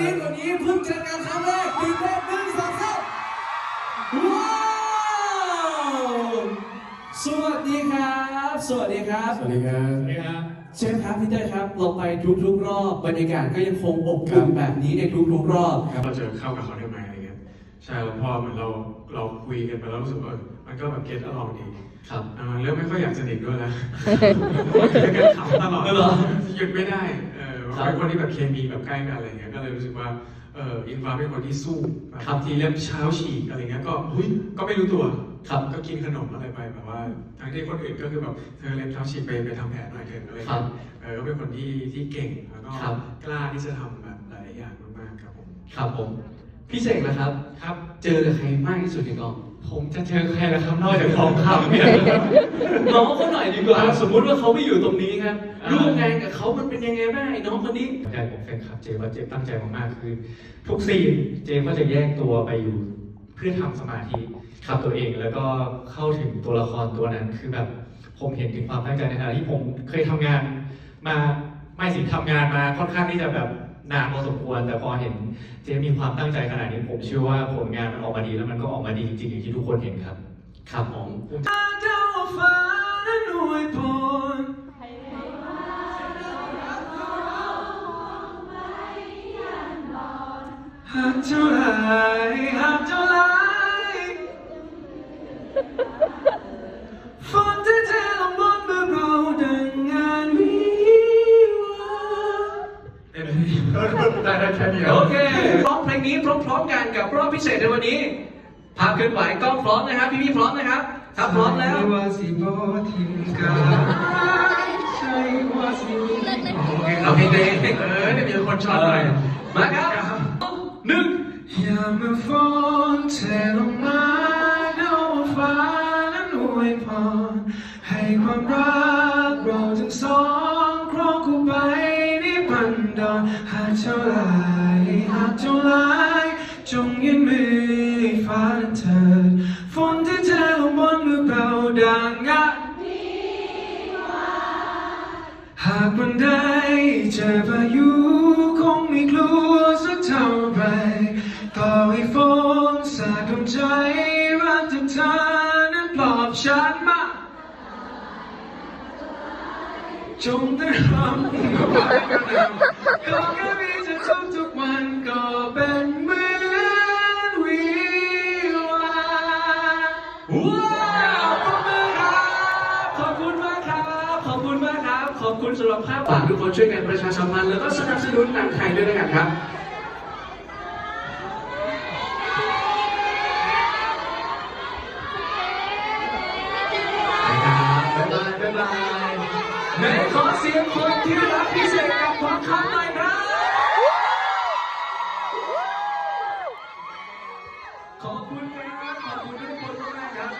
นี้กว่านี้เพิ่งเจอกันครั้งแรกตื่นเต้นหนึ่งสองสามว้าวสวัสดีครับ สวัสดีครับ สวัสดีครับ สวัสดีครับ เชฟครับพี่เต้ยครับเราไปทุกๆรอบ บรรยากาศก็ยังคงอบอุ่นแบบนี้ในทุกๆรอบเราเจะเข้ากับเขาได้ไหมอะไรเงี้ยใช่แล้วพอเหมือนเราเราคุยกันไปแล้วรู้สึกว่ามันก็แบบเก็ตอลองดีครับเริ่มไม่ค่อยอยากสนิทด้วยแล้วคุยกันขำตลอดหยุดไม่ได้ เออครับเป็นคนที่แบบเคมีแบบใกล้กันอะไรเงี้ยก็เลยรู้สึกว่าเอออินฟ้าเป็นคนที่สู้แบบครับ ทีเล็บเช้าฉีกอะไรเงี้ยก็หุ้ยก็ไม่รู้ตัวครับก็กินขนมอะไรไปแบบว่าทั้งที่คนอื่นก็คือแบบเธอเล็บเช้าฉีกไปไปทำแผลหน่อยเถอะอะไรครัเงี้บยเออก็เป็นคนที่ที่เก่งแล้วก็ครับกล้าที่จะทำแบบหลายๆอย่างมากๆครับผมครับผม พี่เสกนะครับ ครับ เจอกับใครมากที่สุดในกอง ผมจะเจอใครล่ะครับนอกจากทองคำเนี่ยน้องเขาหน่อยดีกว่า สมมุติว่าเขาไม่อยู่ตรงนี้ครับอ่าร่วมงานกับเขามันเป็นยังไงบ้างไอ้น้องคนนี้ใจผมแฟนคลับเจว่าเจตั้งใจมากๆคือ ทุกซีนเจก็จะแยกตัวไปอยู่เพื่อทำสมาธิกับตัวเองแล้วก็เข้าถึงตัวละครตัวนั้นคือแบบผมเห็นถึงความตั้งใจในขณะที่ผมเคยทำงาน มาไม่สิทำงานมาค่อนข้างที่จะแบบ นานพอสมควร แต่พอเห็นเจมีความตั้งใจขนาดนี้ผมเชื่อว่าผลงานมันออกมาดีแล้วมันก็ออกมาดีจริงๆอย่างที่ทุกคนเห็นครับครับผมหากเท่าไรหากเท่าไรฝ ได้แค่นี้โอเคร้องเพลงนี้พร้อมๆกันกับรอบพิเศษในวันนี้ภาพเคลื่อนไหวกล้องพร้อมนะครับพี่ๆพร้อมนะครับครับพร้อมแล้วว่าสิบอทิมกาใช่ว่าสิเอาเพลงตัวเองเออเนี่ยมีคนชอบหน่อยมาครับหนึ่งอย่ามาฟ้อนเทลงมาเอาฟ้านั้นอวยพรให้ความรักเราทั้งสองครองคู่ไป นิพันดอนหากเท่าไรหากเท่าไรจงยืนมือให้ฟ้าเถิดฝนที่เทลงบนมือเราดังงะหากวันใดเจอพายุคงไม่กลัวสักเท่าไรต่อให้ฝนสาดดวงใจ จงได้รับก็แค่มีเธอทุกทุกๆวันก็เป็นเหมือนวิวาว้าวปรบมือครับ ขอบคุณมากครับ ขอบคุณมากครับ ขอบคุณสำหรับภาพปากทุกคนช่วยกันประชาสัมพันธ์แล้วก็สนับสนุนหนังไทยด้วยนะครับ เสียงคนที่รักพิเศษกับทองคำหน่อยครับ ขอบคุณครับ ขอบคุณทุกคนมากครับ